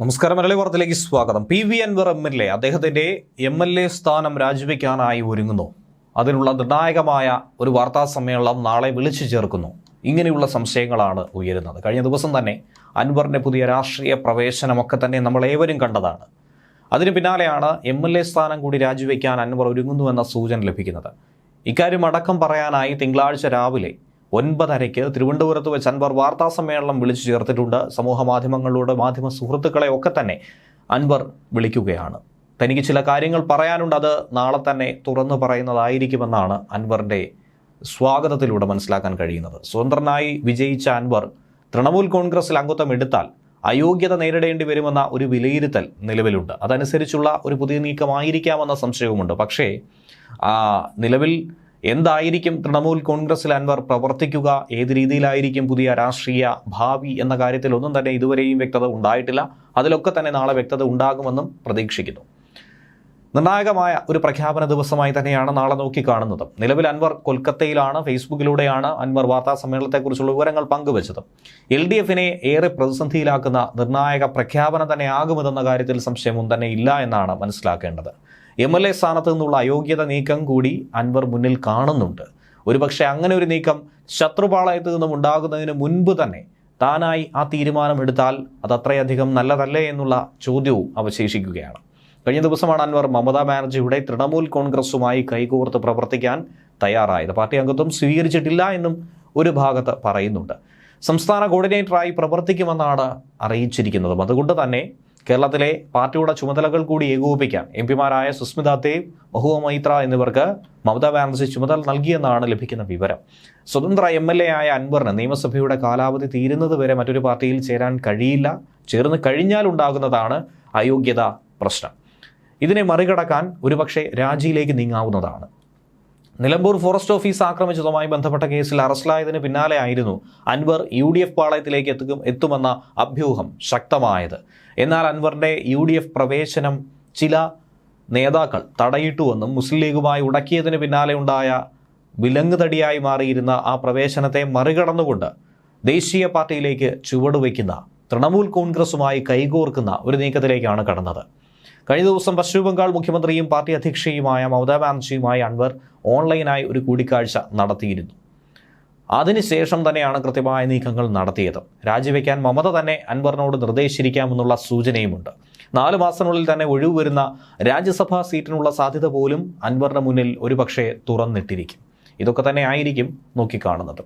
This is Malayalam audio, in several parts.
നമസ്കാരം മലയാളി വാർത്തയിലേക്ക് സ്വാഗതം. P V Anvar M L A അദ്ദേഹത്തിന്റെ എം എൽ എ സ്ഥാനം രാജിവെക്കാനായി ഒരുങ്ങുന്നു. അതിനുള്ള നിർണായകമായ ഒരു വാർത്താ സമ്മേളനം നാളെ വിളിച്ചു ചേർക്കുന്നു. ഇങ്ങനെയുള്ള സംശയങ്ങളാണ് ഉയരുന്നത്. കഴിഞ്ഞ ദിവസം തന്നെ അൻവറിന്റെ പുതിയ രാഷ്ട്രീയ പ്രവേശനമൊക്കെ തന്നെ നമ്മൾ ഏവരും കണ്ടതാണ്. അതിന് പിന്നാലെയാണ് എം എൽ എ സ്ഥാനം കൂടി രാജിവെക്കാൻ അൻവർ ഒരുങ്ങുന്നുവെന്ന സൂചന ലഭിക്കുന്നത്. ഇക്കാര്യം അടക്കം പറയാനായി തിങ്കളാഴ്ച രാവിലെ ഒൻപതരയ്ക്ക് തിരുവനന്തപുരത്ത് വെച്ച് അൻവർ വാർത്താ സമ്മേളനം വിളിച്ചു ചേർത്തിട്ടുണ്ട്. സമൂഹ മാധ്യമങ്ങളിലൂടെ മാധ്യമ സുഹൃത്തുക്കളെ ഒക്കെ തന്നെ അൻവർ വിളിക്കുകയാണ്. തനിക്ക് ചില കാര്യങ്ങൾ പറയാനുണ്ട്. അത് നാളെ തന്നെ തുറന്നു പറയുന്നതായിരിക്കുമെന്നാണ് അൻവറിന്റെ സ്വാഗതത്തിലൂടെ മനസ്സിലാക്കാൻ കഴിയുന്നത്. സ്വതന്ത്രനായി വിജയിച്ച അൻവർ തൃണമൂൽ കോൺഗ്രസിൽ അംഗത്വം എടുത്താൽ അയോഗ്യത നേരിടേണ്ടി വരുമെന്ന ഒരു വിലയിരുത്തൽ നിലവിലുണ്ട്. അതനുസരിച്ചുള്ള ഒരു പുതിയ നീക്കമായിരിക്കാമെന്ന സംശയവുമുണ്ട്. പക്ഷേ നിലവിൽ എന്തായിരിക്കും തൃണമൂൽ കോൺഗ്രസിൽ അൻവർ പ്രവർത്തിക്കുക? ഏത് രീതിയിലായിരിക്കും പുതിയ രാഷ്ട്രീയ ഭാവി എന്ന കാര്യത്തിൽ ഒന്നും തന്നെ ഇതുവരെയും വ്യക്തത ഉണ്ടായിട്ടില്ല. അതിലൊക്കെ തന്നെ നാളെ വ്യക്തത ഉണ്ടാകുമെന്നും പ്രതീക്ഷിക്കുന്നു. നിർണായകമായ ഒരു പ്രഖ്യാപന ദിവസമായി തന്നെയാണ് നാളെ നോക്കി കാണുന്നത്. നിലവിൽ അൻവർ കൊൽക്കത്തയിലാണ് ഫേസ്ബുക്കിലൂടെയാണ് അൻവർ വാർത്താ സമ്മേളനത്തെക്കുറിച്ചുള്ള വിവരങ്ങൾ പങ്കുവച്ചത്. എൽ ഡി എഫിനെ ഏറെ പ്രതിസന്ധിയിലാക്കുന്ന നിർണായക പ്രഖ്യാപനം തന്നെയാകുമെന്ന കാര്യത്തിൽ സംശയമൊന്നും തന്നെ ഇല്ല എന്നാണ് മനസ്സിലാക്കേണ്ടത്. എം എൽ എ സ്ഥാനത്ത് നിന്നുള്ള അയോഗ്യത നീക്കം കൂടി അൻവർ മുന്നിൽ കാണുന്നുണ്ട്. ഒരുപക്ഷെ അങ്ങനെ ഒരു നീക്കം ശത്രുപാളയത്ത് നിന്നും ഉണ്ടാകുന്നതിന് മുൻപ് തന്നെ താനായി ആ തീരുമാനം എടുത്താൽ അത് അത്രയധികം നല്ലതല്ലേ എന്നുള്ള ചോദ്യവും അവശേഷിക്കുകയാണ്. കഴിഞ്ഞ ദിവസമാണ് അൻവർ മമതാ ബാനർജിയുടെ തൃണമൂൽ കോൺഗ്രസുമായി കൈകോർത്ത് പ്രവർത്തിക്കാൻ തയ്യാറായത്. പാർട്ടി അംഗത്വം സ്വീകരിച്ചിട്ടില്ല എന്നും ഒരു ഭാഗത്ത് പറയുന്നുണ്ട്. സംസ്ഥാന കോർഡിനേറ്ററായി പ്രവർത്തിക്കുമെന്നാണ് അറിയിച്ചിരിക്കുന്നതും. അതുകൊണ്ട് തന്നെ കേരളത്തിലെ പാർട്ടിയുടെ ചുമതലകൾ കൂടി ഏകോപിപ്പിക്കാൻ എം പിമാരായ സുസ്മിത ദേവ് മഹുവ മൈത്ര എന്നിവർക്ക് മമതാ ബാനർജി ചുമതല നൽകിയെന്നാണ് ലഭിക്കുന്ന വിവരം. സ്വതന്ത്ര എം എൽ എ ആയ അൻവറിന് നിയമസഭയുടെ കാലാവധി തീരുന്നത് വരെ മറ്റൊരു പാർട്ടിയിൽ ചേരാൻ കഴിയില്ല. ചേർന്ന് കഴിഞ്ഞാൽ ഉണ്ടാകുന്നതാണ് അയോഗ്യത പ്രശ്നം. ഇതിനെ മറികടക്കാൻ ഒരുപക്ഷെ രാജിയിലേക്ക് നീങ്ങാവുന്നതാണ്. നിലമ്പൂർ ഫോറസ്റ്റ് ഓഫീസ് ആക്രമിച്ചതുമായി ബന്ധപ്പെട്ട കേസിൽ അറസ്റ്റിലായതിന് പിന്നാലെ ആയിരുന്നു അൻവർ യു ഡി എഫ് പാളയത്തിലേക്ക് എത്തും എത്തുമെന്ന അഭ്യൂഹം ശക്തമായത്. എന്നാൽ അൻവറിന്റെ യു ഡി എഫ് പ്രവേശനം ചില നേതാക്കൾ തടയിട്ടുവെന്നും മുസ്ലിം ലീഗുമായി ഉടക്കിയതിന് പിന്നാലെ ഉണ്ടായ വിലങ്ങുതടിയായി മാറിയിരുന്ന ആ പ്രവേശനത്തെ മറികടന്നുകൊണ്ട് ദേശീയ പാർട്ടിയിലേക്ക് ചുവടുവയ്ക്കുന്ന തൃണമൂൽ കോൺഗ്രസുമായി കൈകോർക്കുന്ന ഒരു നീക്കത്തിലേക്കാണ് കടന്നത്. കഴിഞ്ഞ ദിവസം പശ്ചിമ ബംഗാൾ മുഖ്യമന്ത്രിയും പാർട്ടി അധ്യക്ഷയുമായ മമതാ ബാനർജിയുമായി അൻവർ ഓൺലൈനായി ഒരു കൂടിക്കാഴ്ച നടത്തിയിരുന്നു. അതിനുശേഷം തന്നെയാണ് കൃത്യമായ നീക്കങ്ങൾ നടത്തിയത്. രാജിവെക്കാൻ മമത തന്നെ അൻവറിനോട് നിർദ്ദേശിച്ചിരിക്കാമെന്നുള്ള സൂചനയുമുണ്ട്. നാല് മാസത്തിനുള്ളിൽ തന്നെ ഒഴിവ് വരുന്ന രാജ്യസഭാ സീറ്റിനുള്ള സാധ്യത പോലും അൻവറിന് മുന്നിൽ ഒരുപക്ഷെ തുറന്നിട്ടിരിക്കും. ഇതൊക്കെ തന്നെ ആയിരിക്കും നോക്കിക്കാണുന്നത്.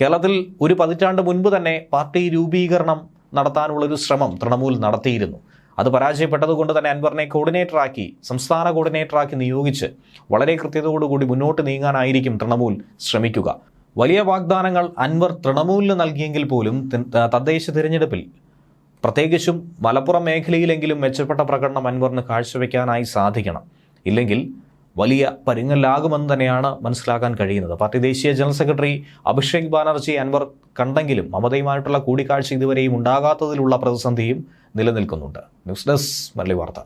കേരളത്തിൽ ഒരു പതിറ്റാണ്ട് മുൻപ് തന്നെ പാർട്ടി രൂപീകരണം നടത്താനുള്ളൊരു ശ്രമം തൃണമൂൽ നടത്തിയിരുന്നു. അത് പരാജയപ്പെട്ടതുകൊണ്ട് തന്നെ അൻവറിനെ കോർഡിനേറ്ററാക്കി സംസ്ഥാന കോർഡിനേറ്ററാക്കി നിയോഗിച്ച് വളരെ കൃത്യതയോടുകൂടി മുന്നോട്ട് നീങ്ങാനായിരിക്കും തൃണമൂൽ ശ്രമിക്കുക. വലിയ വാഗ്ദാനങ്ങൾ അൻവർ തൃണമൂലിന് നൽകിയെങ്കിൽ പോലും തദ്ദേശ തിരഞ്ഞെടുപ്പിൽ പ്രത്യേകിച്ചും മലപ്പുറം മേഖലയിലെങ്കിലും മെച്ചപ്പെട്ട പ്രകടനം അൻവറിന് കാഴ്ചവെക്കാനായി സാധിക്കണം. ഇല്ലെങ്കിൽ വലിയ പരുങ്ങലാകുമെന്ന് തന്നെയാണ് മനസ്സിലാക്കാൻ കഴിയുന്നത്. പാർട്ടി ദേശീയ ജനറൽ സെക്രട്ടറി അഭിഷേക് ബാനർജി അൻവർ കണ്ടെങ്കിലും മമതയുമായിട്ടുള്ള കൂടിക്കാഴ്ച ഇതുവരെയും ഉണ്ടാകാത്തതിലുള്ള പ്രതിസന്ധിയും നിലനിൽക്കുന്നുണ്ട്. ന്യൂസ് ഡെസ്ക് മല്ലി വാർത്ത.